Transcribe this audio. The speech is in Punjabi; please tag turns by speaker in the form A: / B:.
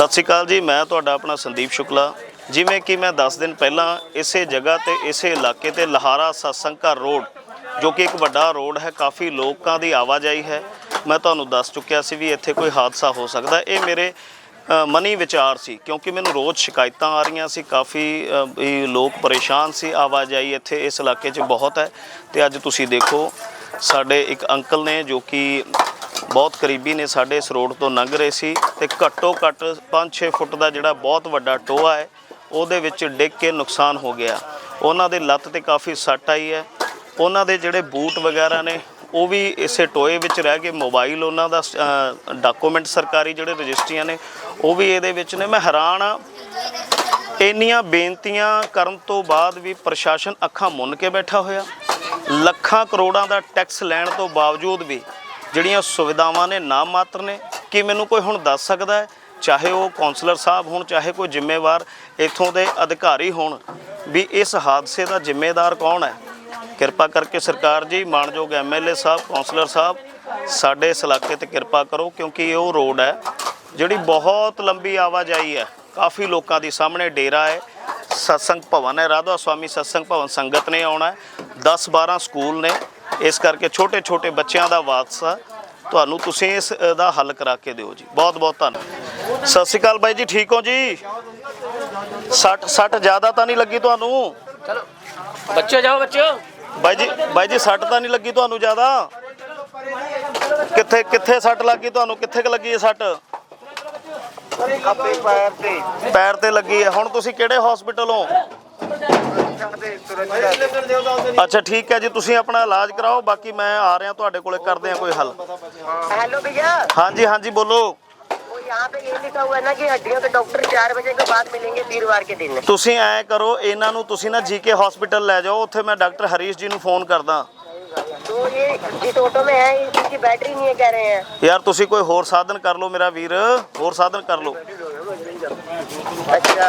A: ਸਤਿ ਸ਼੍ਰੀ ਅਕਾਲ ਜੀ, ਮੈਂ ਤੁਹਾਡਾ ਆਪਣਾ ਸੰਦੀਪ ਸ਼ੁਕਲਾ। ਜਿਵੇਂ ਕਿ ਮੈਂ 10 ਦਿਨ ਪਹਿਲਾਂ ਇਸੇ ਜਗ੍ਹਾ ਤੇ ਇਸੇ ਇਲਾਕੇ ਤੇ ਲਹਾਰਾ ਸਤਸੰਗ ਘਰ ਰੋਡ, ਜੋ ਕਿ ਇੱਕ ਵੱਡਾ ਰੋਡ ਹੈ, ਕਾਫੀ ਲੋਕਾਂ ਦੀ ਆਵਾਜਾਈ ਹੈ। ਮੈਂ ਤੁਹਾਨੂੰ ਦੱਸ ਚੁੱਕਿਆ ਸੀ ਵੀ ਇੱਥੇ ਕੋਈ ਹਾਦਸਾ ਹੋ ਸਕਦਾ। ਇਹ ਮੇਰੇ ਮਨੀ ਵਿਚਾਰ ਸੀ, ਕਿਉਂਕਿ ਮੈਨੂੰ ਰੋਜ਼ ਸ਼ਿਕਾਇਤਾਂ ਆ ਰਹੀਆਂ ਸੀ। ਕਾਫੀ ਵੀ ਲੋਕ ਪਰੇਸ਼ਾਨ ਸੀ। ਆਵਾਜਾਈ ਇੱਥੇ ਇਸ ਇਲਾਕੇ 'ਚ ਬਹੁਤ ਹੈ। ਤੇ ਅੱਜ ਤੁਸੀਂ ਦੇਖੋ, ਸਾਡੇ ਇੱਕ ਅੰਕਲ ਨੇ ਜੋ ਕਿ ਬਹੁਤ ਕਰੀਬੀ ਨੇ ਸਾਡੇ ਇਸ ਰੋਡ ਤੋਂ ਲੰਘ ਰਹੇ ਸੀ ਤੇ ਘੱਟੋ ਘੱਟ 5-6 ਫੁੱਟ ਦਾ ਜਿਹੜਾ ਬਹੁਤ ਵੱਡਾ ਟੋਆ ਹੈ, ਉਹਦੇ ਵਿੱਚ ਡਿੱਗ ਕੇ ਨੁਕਸਾਨ ਹੋ ਗਿਆ। ਉਹਨਾਂ ਦੇ ਲੱਤ ਤੇ ਕਾਫੀ ਸੱਟ ਆਈ ਹੈ। ਉਹਨਾਂ ਦੇ ਜਿਹੜੇ ਬੂਟ ਵਗੈਰਾ ਨੇ, ਉਹ ਵੀ ਇਸੇ ਟੋਏ ਵਿੱਚ ਰਹਿ ਗਏ। ਮੋਬਾਈਲ ਉਹਨਾਂ ਦਾ ਡਾਕੂਮੈਂਟ ਸਰਕਾਰੀ ਜਿਹੜੇ ਰਜਿਸਟਰੀਆਂ ਨੇ, ਉਹ ਵੀ ਇਹਦੇ ਵਿੱਚ ਨੇ। ਮੈਂ ਹੈਰਾਨ ਆ ਇੰਨੀਆਂ ਬੇਨਤੀਆਂ ਕਰਨ ਤੋਂ ਬਾਅਦ ਵੀ ਪ੍ਰਸ਼ਾਸਨ ਅੱਖਾਂ ਮੁੰਨ ਕੇ ਬੈਠਾ ਹੋਇਆ। ਲੱਖਾਂ ਕਰੋੜਾਂ ਦਾ ਟੈਕਸ ਲੈਣ ਤੋਂ ਬਾਵਜੂਦ ਵੀ ਜਿਹੜੀਆਂ ਸੁਵਿਧਾਵਾਂ ਨੇ ਨਾ ਮਾਤਰ ਨੇ, ਕੀ ਮੈਨੂੰ ਕੋਈ ਹੁਣ ਦੱਸ ਸਕਦਾ ਹੈ? ਚਾਹੇ ਉਹ ਕਾਉਂਸਲਰ ਸਾਹਿਬ ਹੋਣ, ਚਾਹੇ ਕੋਈ ਜ਼ਿੰਮੇਵਾਰ ਇਥੋਂ ਦੇ ਅਧਿਕਾਰੀ ਹੋਣ, ਵੀ ਇਸ ਹਾਦਸੇ ਦਾ ਜ਼ਿੰਮੇਦਾਰ ਕੌਣ ਹੈ? ਕਿਰਪਾ ਕਰਕੇ ਸਰਕਾਰ ਜੀ, ਮਾਨਯੋਗ ਐਮਐਲਏ ਸਾਹਿਬ ਕਾਉਂਸਲਰ ਸਾਹਿਬ, ਸਾਡੇ ਇਸ ਇਲਾਕੇ ਤੇ ਕਿਰਪਾ ਕਰੋ, ਕਿਉਂਕਿ ਇਹ ਉਹ ਰੋਡ ਹੈ, ਜਿਹੜੀ ਬਹੁਤ ਲੰਬੀ ਆਵਾਜਾਈ ਹੈ। ਕਾਫੀ ਲੋਕਾਂ ਦੀ ਸਾਹਮਣੇ ਡੇਰਾ ਹੈ। ਸਤਸੰਗ ਭਵਨ ਹੈ। ਰਾਧਾ ਸਵਾਮੀ ਸਤਸੰਗ ਭਵਨ ਸੰਗਤ ਨੇ ਆਉਣਾ ਹੈ। 10 12 ਸਕੂਲ ਨੇ। ਇਸ ਕਰਕੇ ਛੋਟੇ ਛੋਟੇ ਬੱਚਿਆਂ ਦਾ ਵਾਕਸਾ ਤੁਹਾਨੂੰ ਤੁਸੀਂ ਇਸ ਦਾ ਹੱਲ ਕਰਾ ਕੇ ਦਿਓ ਜੀ। ਬਹੁਤ ਬਹੁਤ ਧੰਨਵਾਦ। ਸਤਿ ਸ਼੍ਰੀ ਅਕਾਲ ਬਾਈ ਜੀ ਠੀਕ ਹੋ ਜੀ? 60 60 ਜ਼ਿਆਦਾ ਤਾਂ ਨਹੀਂ ਲੱਗੀ ਤੁਹਾਨੂੰ?
B: ਚਲੋ ਬੱਚੇ ਜਾਓ ਬੱਚੇ
A: ਬਾਈ ਜੀ ਬਾਈ ਜੀ 60 ਤਾਂ ਨਹੀਂ ਲੱਗੀ ਤੁਹਾਨੂੰ ਜ਼ਿਆਦਾ? ਕਿੱਥੇ ਕਿੱਥੇ 60 ਲੱਗੀ ਤੁਹਾਨੂੰ? ਕਿੱਥੇ ਲੱਗੀ ਹੈ
C: 60 ਪੈਰ ਤੇ।
A: ਪੈਰ ਤੇ ਲੱਗੀ ਹੈ। ਹੁਣ ਤੁਸੀਂ ਕਿਹੜੇ ਹਸਪੀਟਲ ਹੋ? ਅੱਛਾ ਠੀਕ ਹੈ ਜੀ ਤੁਸੀਂ ਆਪਣਾ ਇਲਾਜ ਕਰਾਓ ਬਾਕੀ ਮੈਂ ਆ ਰਿਹਾ ਤੁਹਾਡੇ ਕੋਲੇ ਕਰਦੇ ਆ ਕੋਈ ਹੱਲ
D: हेलो भैया
A: ਹਾਂਜੀ ਹਾਂਜੀ ਬੋਲੋ
D: वो यहाँ पे ये लिखा हुआ है ना कि हड्डियों के डॉक्टर चार बजे के बाद मिलेंगे वीरवार के दिन
A: ਤੁਸੀਂ ਐ ਕਰੋ ਇਹਨਾਂ ਨੂੰ ਤੁਸੀਂ ਨਾ ਜੀਕੇ ਹਸਪੀਟਲ ਲੈ ਜਾਓ ਉੱਥੇ ਮੈਂ ਡਾਕਟਰ ਹਰੀਸ਼ ਜੀ ਨੂੰ ਫੋਨ ਕਰਦਾ
D: तो ये जिस ऑटो में है इसकी बैटरी नहीं है कह रहे हैं
A: ਯਾਰ ਤੁਸੀਂ ਕੋਈ ਹੋਰ ਸਾਧਨ ਕਰ ਲਓ ਮੇਰਾ ਵੀਰ ਹੋਰ ਸਾਧਨ ਕਰ ਲਓ
D: अच्छा